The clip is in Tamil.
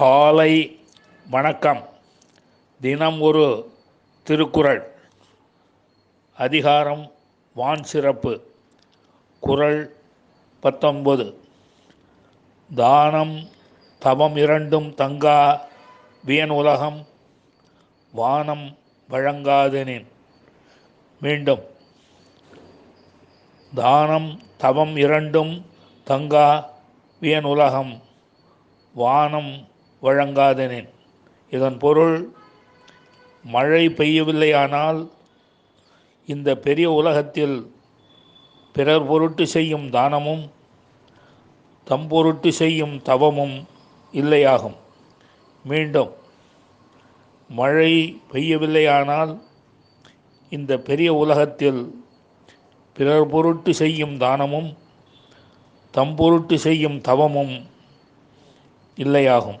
காலை வணக்கம். தினம் ஒரு திருக்குறள். அதிகாரம் வான் சிறப்பு. குறள் பத்தொன்பது. தானம் தவம் இரண்டும் தங்கா வியன் உலகம். வானம் வழங்காதெனின். மீண்டும். தானம் தவம் இரண்டும் தங்கா வியன் உலகம். வானம் வழங்காதனேன். இதன் பொருள் மழை பெய்யவில்லையானால் இந்த பெரிய உலகத்தில் பிறர் பொருட்டு செய்யும் தானமும் தம் பொருட்டு செய்யும் தவமும் இல்லையாகும். மீண்டும் மழை பெய்யவில்லையானால் இந்த பெரிய உலகத்தில் பிறர் பொருட்டு செய்யும் தானமும் தம் பொருட்டு செய்யும் தவமும் இல்லையாகும்.